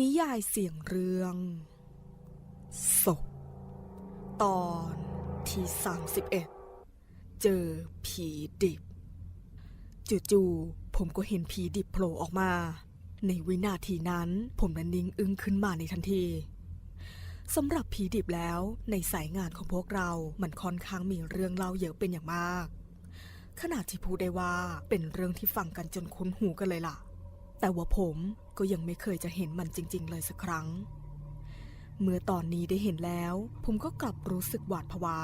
นิยายเสียงเรื่องศพตอนที่ 31 เจอผีดิบ จู่ๆผมก็เห็นผีดิบโผล่ออกมา ในวินาทีนั้นผมนั้นนิ่งอึ้งขึ้นมาในทันทีสำหรับผีดิบแล้วในสายงานของพวกเรา มันค่อนข้างมีเรื่องเล่าเยอะเป็นอย่างมาก ขนาดที่พูดได้ว่าเป็นเรื่องที่ฟังกันจนคุ้นหูกันเลยล่ะ แต่ว่าผมก็ยังไม่เคยจะเห็นมันจริง ๆ เลยสักครั้ง เมื่อตอนนี้ได้เห็นแล้ว ผมก็กลับรู้สึกหวาดผวา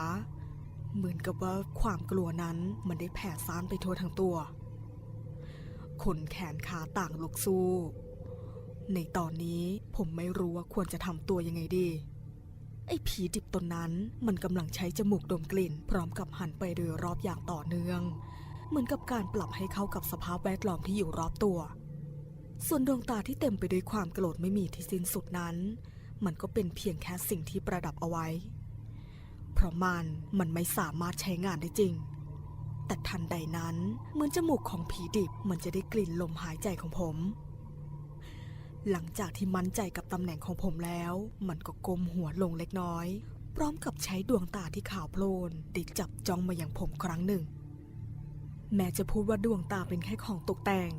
เหมือนกับว่าความกลัวนั้นมันได้แผ่ซ่านไปทั่วทั้งตัวขนแขนขาต่างลุกสู้ ในตอนนี้ผมไม่รู้ว่าควรจะทำตัวยังไงดี ไอ้ผีดิบตนนั้นมันกำลังใช้จมูกดมกลิ่น พร้อมกับหันไปโดยรอบอย่างต่อเนื่อง เหมือนกับการปรับให้เข้ากับสภาพแวดล้อมที่อยู่รอบตัว ส่วนดวงตาที่เต็มไปด้วยความโกรธไม่มีที่สิ้นสุดนั้น มันก็เป็นเพียงแค่สิ่งที่ประดับเอาไว้ เพราะมันมันไม่สามารถใช้งานได้จริง แต่ทันใดนั้นเหมือนจมูกของผีดิบมันจะได้กลิ่นลมหายใจของผม หลังจากที่มั่นใจกับตำแหน่งของผมแล้ว มันก็ก้มหัวลงเล็กน้อย พร้อมกับใช้ดวงตาที่ขาวโพลนได้จับจ้องมาอย่างผมครั้งหนึ่ง แม้จะพูดว่าดวงตาเป็นแค่ของตกแต่ง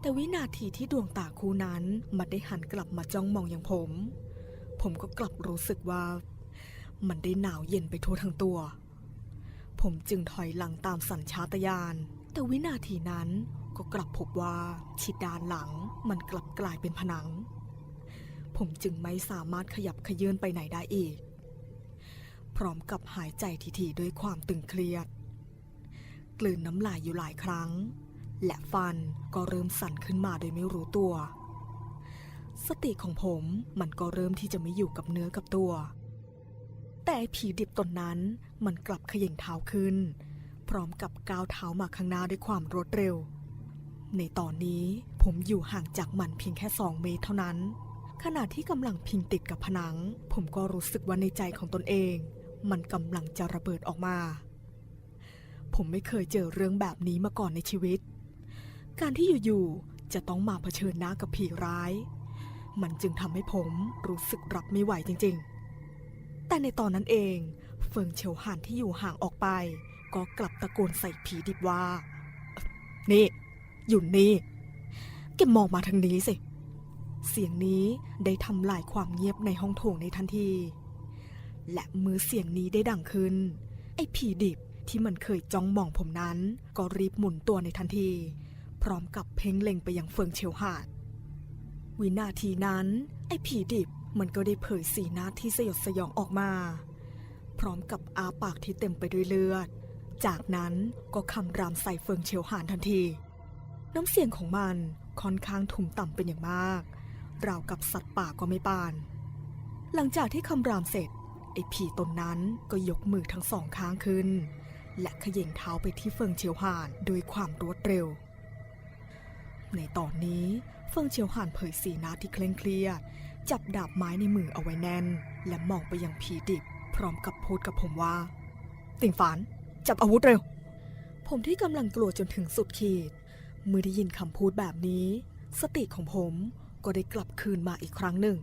แต่วินาทีที่ดวงตาคู่นั้นมันได้หันกลับมาจ้องมองอย่างผม ผมก็กลับรู้สึกว่า มันได้หนาวเย็นไปทั่วทั้งตัว ผมจึงถอยหลังตามสัญชาตญาณ แต่วินาทีนั้นก็กลับพบว่าชิดด้านหลังมันกลับกลายเป็นผนัง ผมจึงไม่สามารถขยับขยื่นไปไหนได้อีก พร้อมกับหายใจทีๆด้วยความตึงเครียด กลืนน้ำลายอยู่หลายครั้ง และฟันก็เริ่มสั่นขึ้นมาโดยไม่รู้ตัว สติของผมมันก็เริ่มที่จะไม่อยู่กับเนื้อกับตัว แต่ผีดิบตนนั้นมันกลับเขย่งเท้าขึ้น พร้อมกับก้าวเท้ามาข้างหน้าด้วยความรวดเร็ว ในตอนนี้ผมอยู่ห่างจากมันเพียงแค่สองเมตรเท่านั้น ขณะที่กำลังพิงติดกับผนัง ผมก็รู้สึกว่าในใจของตนเอง มันกำลังจะระเบิดออกมาผมไม่เคยเจอเรื่องแบบนี้มาก่อนในชีวิต การที่อยู่ๆจะต้องมาเผชิญหน้ากับผีร้าย มันจึงทำให้ผมรู้สึกรับไม่ไหวจริงๆ แต่ในตอนนั้นเองเฟิงเฉียวหานที่อยู่ห่างออกไป ก็กลับตะโกนใส่ผีดิบว่า นี่ อยู่นี่แกมองมาทางนี้สิ เสียงนี้ได้ทำลายความเงียบในห้องโถงในทันที และมือเสียงนี้ได้ดังขึ้น ไอ้ผีดิบที่มันเคยจ้องมองผมนั้น ก็รีบหมุนตัวในทันที ร้อมกับเพ่งเล็งไปยังเฟิงเฉียวหาด วินาทีนั้น ไอ้ผีดิบมันก็ได้เผยสีหน้าที่สยดสยองออกมา พร้อมกับอาปากที่เต็มไปด้วยเลือด จากนั้นก็คำรามใส่เฟิงเฉียวหานทันที น้ำเสียงของมันค่อนข้างทุ้มต่ำเป็นอย่างมาก ราวกับสัตว์ป่าก็ไม่ปาน หลังจากที่คำรามเสร็จ ไอ้ผีตนนั้นก็ยกมือทั้งสองข้างขึ้น และเขย่งเท้าไปที่เฟิงเฉียวหานโดยความรวดเร็ว ในตอนนี้เฟิงเฉียวหานเผยสีหน้าที่เคร่งเครียด จับดาบไม้ในมือเอาไว้แน่น และมองไปยังผีดิบ พร้อมกับพูดกับผมว่า ติ่งฝาน จับอาวุธเร็ว ผมที่กำลังกลัวจนถึงสุดขีด เมื่อได้ยินคำพูดแบบนี้ สติของผมก็ได้กลับคืนมาอีกครั้งหนึ่ง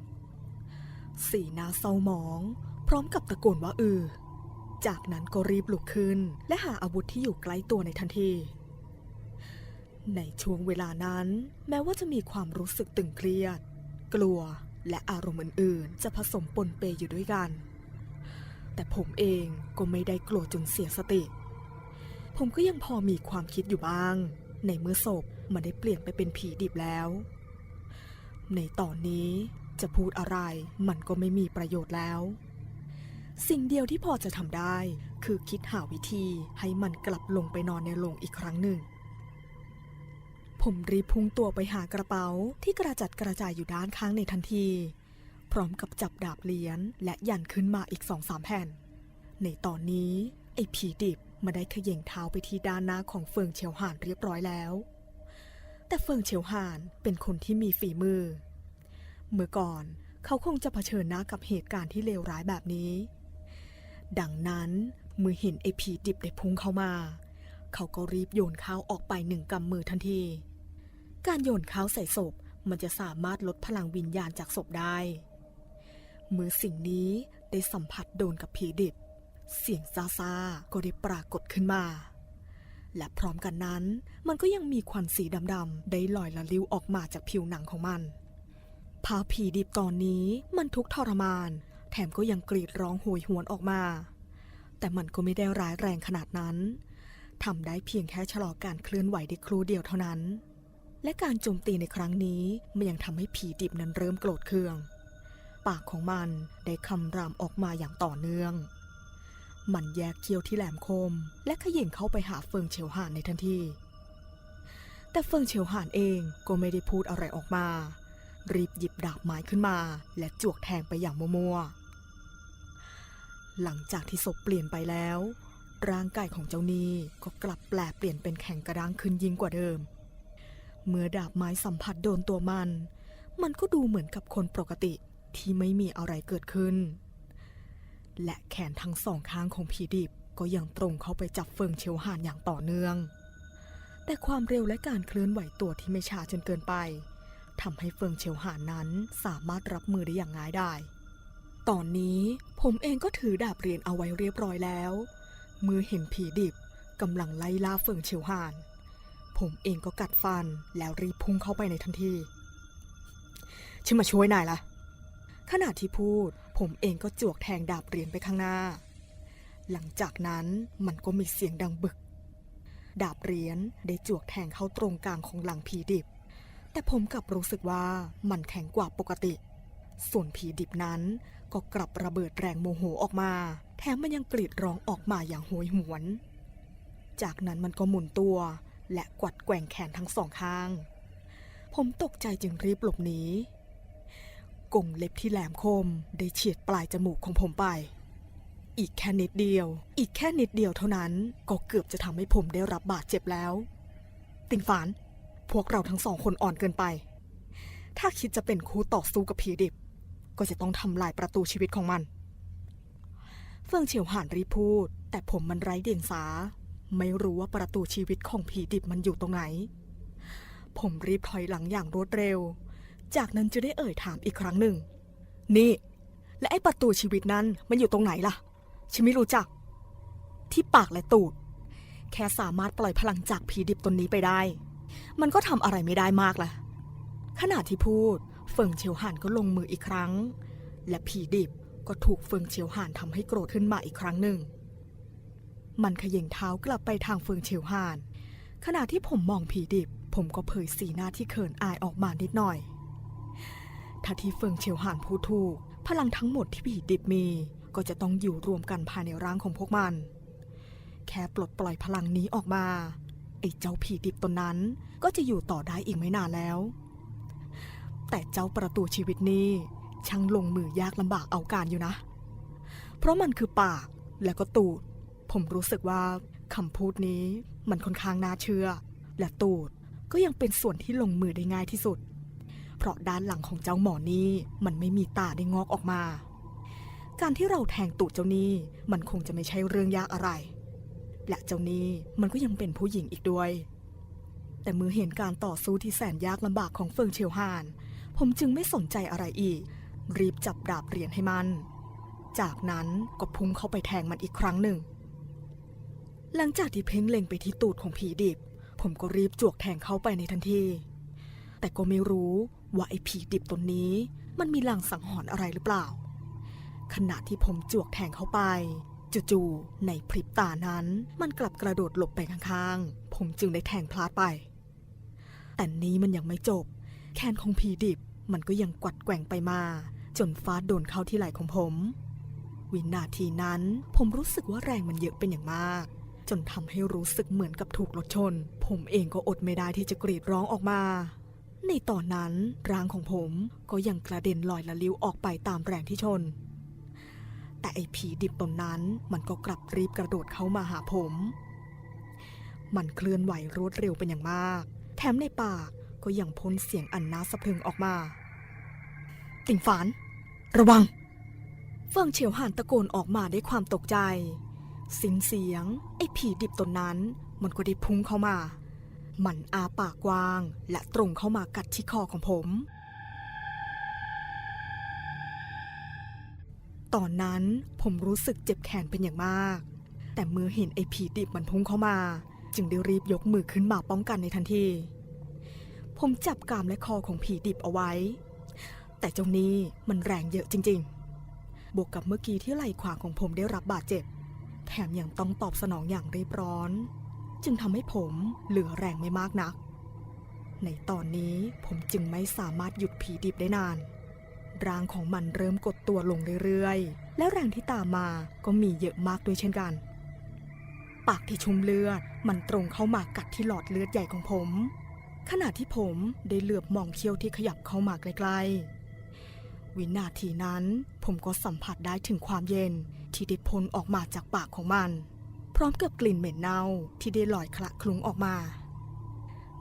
สีหน้าเศร้าหมอง พร้อมกับตะโกนว่าอือ จากนั้นก็รีบลุกขึ้น และหาอาวุธที่อยู่ใกล้ตัวในทันที ในช่วงเวลานั้น แม้ว่าจะมีความรู้สึกตึงเครียด กลัวและอารมณ์อื่นๆ จะผสมปนเปอยู่ด้วยกัน แต่ผมเองก็ไม่ได้กลัวจนเสียสติ ผมก็ยังพอมีความคิดอยู่บ้าง ในเมื่อศพมันได้เปลี่ยนไปเป็นผีดิบแล้ว ในตอนนี้จะพูดอะไรมันก็ไม่มีประโยชน์แล้ว สิ่งเดียวที่พอจะทำได้ คือคิดหาวิธีให้มันกลับลงไปนอนในโรงอีกครั้งหนึ่ง ผมรีบพุ่งตัวไปหากระเป๋าที่กระจัดกระจายอยู่ด้านข้างในทันที พร้อมกับจับดาบเลียน และยันขึ้นมาอีกสองสามแผ่น ในตอนนี้ ไอ้ผีดิบมาได้ขย่งเท้าไปที่ด้านหน้าของเฟิงเฉียวหานเรียบร้อยแล้ว แต่เฟิงเฉียวหานเป็นคนที่มีฝีมือ เมื่อก่อนเขาคงจะเผชิญหน้ากับเหตุการณ์ที่เลวร้ายแบบนี้ ดังนั้นเมื่อเห็นไอ้ผีดิบได้พุ่งเข้ามา เขาก็รีบโยนข้าวออกไปหนึ่งกำมือทันที การโยนเข้าใส่ศพมันจะสามารถลดพลังวิญญาณจากศพได้ เมื่อสิ่งนี้ได้สัมผัสโดนกับผีดิบ เสียงซาซาก็ได้ปรากฏขึ้นมา และพร้อมกันนั้น มันก็ยังมีควันสีดำๆได้ลอยละลิ้วออกมาจากผิวหนังของมันพาผีดิบตอนนี้มันทุกทรมาน แถมก็ยังกรีดร้องโหยหวนออกมา แต่มันก็ไม่ได้ร้ายแรงขนาดนั้นทำได้เพียงแค่ชะลอการเคลื่อนไหวได้ครู่เดียวเท่านั้น และการโจมตีในครั้งนี้มันยังทำให้ผีดิบนั้นเริ่มโกรธเคือง ปากของมันได้คำรามออกมาอย่างต่อเนื่อง มันแยกเคี้ยวที่แหลมคม และเขย่งเข้าไปหาเฟิงเฉียวหานในทันทีแต่เฟิงเฉียวหานเองก็ไม่ได้พูดอะไรออกมา รีบหยิบดาบไม้ขึ้นมา และจวกแทงไปอย่างมัวๆหลังจากที่ศพเปลี่ยนไปแล้ว ร่างกายของเจ้านีก็กลับแปลเปลี่ยนเป็นแข็งกระด้างขึ้นยิ่งกว่าเดิม เมื่อดาบไม้สัมผัสโดนตัวมัน มันก็ดูเหมือนกับคนปกติที่ไม่มีอะไรเกิดขึ้น และแขนทั้งสองข้างของผีดิบก็ยังตรงเข้าไปจับเฟิงเชียวหานอย่างต่อเนื่อง แต่ความเร็วและการเคลื่อนไหวตัวที่ไม่ช้าจนเกินไปทำให้เฟิงเชียวหานนั้นสามารถรับมือได้อย่างง่ายไดายตอนนี้ผมเองก็ถือดาบเรียนเอาไว้เรียบร้อยแล้วเมื่อเห็นผีดิบกำลังไล่ล่าเฟิงเชียวหาน ผมเองก็กัดฟันแล้วรีบพุ่งเข้าไปในทันทีฉันมาช่วยนายละขณะที่พูด ผมเองก็จวกแทงดาบเหรียญไปข้างหน้า หลังจากนั้นมันก็มีเสียงดังบึก ดาบเหรียญได้จวกแทงเข้าตรงกลางของหลังผีดิบ แต่ผมกลับรู้สึกว่ามันแข็งกว่าปกติ ส่วนผีดิบนั้นก็กลับระเบิดแรงโมโหออกมา แถมมันยังกรีดร้องออกมาอย่างโหยหวน จากนั้นมันก็หมุนตัว และกวัดแกว่งแขนทั้งสองข้าง ผมตกใจจึงรีบหลบหนีกงเล็บที่แหลมคมได้เฉียดปลายจมูกของผมไป อีกแค่นิดเดียว อีกแค่นิดเดียวเท่านั้นก็เกือบจะทำให้ผมได้รับบาดเจ็บแล้ว ติงฝาน พวกเราทั้งสองคนอ่อนเกินไป ถ้าคิดจะเป็นคู่ต่อสู้กับผีดิบ ก็จะต้องทำลายประตูชีวิตของมัน เฟิงเฉียวหานรีพูด แต่ผมมันไร้เดียงสา ไม่รู้ว่าประตูชีวิตของผีดิบมันอยู่ตรงไหน ผมรีบถอยหลังอย่างรวดเร็ว จากนั้นจะได้เอ่ยถามอีกครั้งหนึ่ง นี่ และไอ้ประตูชีวิตนั้นมันอยู่ตรงไหนล่ะ ฉันไม่รู้จัก ที่ปากและตูด แค่สามารถปล่อยพลังจากผีดิบตนนี้ไปได้ มันก็ทำอะไรไม่ได้มากล่ะ ขณะที่พูด เฟิงเฉียวหานก็ลงมืออีกครั้ง และผีดิบก็ถูกเฟิงเฉียวหานทำให้โกรธขึ้นมาอีกครั้งหนึ่ง มันขย่งเท้ากลับไปทางเฟิงเฉียวหาน ขณะที่ผมมองผีดิบ ผมก็เผยสีหน้าที่เขินอายออกมานิดหน่อยถ้าที่เฟิงเฉียวหานพูดถูก พลังทั้งหมดที่ผีดิบมี ก็จะต้องอยู่รวมกันภายในร่างของพวกมัน แค่ปลดปล่อยพลังนี้ออกมาไอ้เจ้าผีดิบตนนั้น ก็จะอยู่ต่อได้อีกไม่นานแล้ว แต่เจ้าประตูชีวิตนี้ช่างลงมือยากลำบากเอาการอยู่นะ เพราะมันคือปากและก็ตูด ผมรู้สึกว่าคำพูดนี้มันค่อนข้างน่าเชื่อ และตูดก็ยังเป็นส่วนที่ลงมือได้ง่ายที่สุด เพราะด้านหลังของเจ้าหมอนี่มันไม่มีตาได้งอกออกมา การที่เราแทงตูดเจ้านี่มันคงจะไม่ใช่เรื่องยากอะไร และเจ้านี่มันก็ยังเป็นผู้หญิงอีกด้วย แต่เมื่อเห็นการต่อสู้ที่แสนยากลำบากของเฟิงเชียวหาน ผมจึงไม่สนใจอะไรอีก รีบจับดาบเหรียญให้มัน จากนั้นก็พุ่งเข้าไปแทงมันอีกครั้งหนึ่ง หลังจากที่เพ่งเล็งไปที่ตูดของผีดิบ ผมก็รีบจวกแทงเข้าไปในทันที แต่ก็ไม่รู้ว่าไอ้ผีดิบตนนี้ มันมีลางสังหรณ์อะไรหรือเปล่า ขณะที่ผมจวกแทงเข้าไป จู่ๆในพริบตานั้น มันกลับกระโดดหลบไปข้างๆ ผมจึงได้แทงพลาดไป แต่นี้มันยังไม่จบ แขนของผีดิบมันก็ยังกวัดแกว่งไปมา จนฟาดโดนเข้าที่ไหล่ของผม วินาทีนั้นผมรู้สึกว่าแรงมันเยอะเป็นอย่างมาก จนทำให้รู้สึกเหมือนกับถูกรถชน ผมเองก็อดไม่ได้ที่จะกรีดร้องออกมา ในตอนนั้นร่างของผมก็ยังกระเด็นลอยละลิ้วออกไปตามแรงที่ชน แต่ไอ้ผีดิบตนนั้นมันก็กลับรีบกระโดดเข้ามาหาผม มันเคลื่อนไหวรวดเร็วเป็นอย่างมาก แถมในปากก็ยังพ้นเสียงอันน่าสะพรึงออกมา ติ่งฝาน ระวัง เฟิงเฉียวหานตะโกนออกมาด้วยความตกใจ สิ้นเสียง ไอ้ผีดิบตนนั้น มันก็ได้พุ่งเข้ามา มันอาปากกว้าง และตรงเข้ามากัดที่คอของผม ตอนนั้นผมรู้สึกเจ็บแขนเป็นอย่างมาก แต่เมื่อเห็นไอ้ผีดิบมันพุ่งเข้ามา จึงได้รีบยกมือขึ้นมาป้องกันในทันที ผมจับกามและคอของผีดิบเอาไว้ แต่เจ้านี้มันแรงเยอะจริง ๆ บวกกับเมื่อกี้ที่ไหล่ขวาของผมได้รับบาดเจ็บ แถมยังต้องตอบสนองอย่างรีบร้อน จึงทำให้ผมเหลือแรงไม่มากนัก ในตอนนี้ผมจึงไม่สามารถหยุดผีดิบได้นาน ร่างของมันเริ่มกดตัวลงเรื่อยๆ และแรงที่ตามมาก็มีเยอะมากด้วยเช่นกัน ปากที่ชุ่มเลือดมันตรงเข้ามากัดที่หลอดเลือดใหญ่ของผม ขณะที่ผมได้เหลือบมองเขี้ยวที่ขยับเข้ามาใกล้ๆ วินาทีนั้น ผมก็สัมผัสได้ถึงความเย็น ที่ได้พ่นออกมาจากปากของมัน พร้อมกับกลิ่นเหม็นเน่าที่ได้ลอยคละคลุ้งออกมา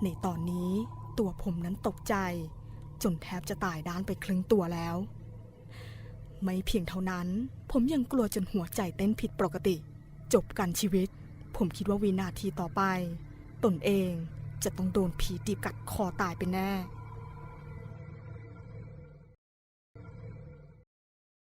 ในตอนนี้ตัวผมนั้นตกใจ จนแทบจะตายด้านไปครึ่งตัวแล้ว ไม่เพียงเท่านั้น ผมยังกลัวจนหัวใจเต้นผิดปกติ จบกันชีวิต ผมคิดว่าวินาทีต่อไป ตนเองจะต้องโดนผีดิบกัดคอตายไปแน่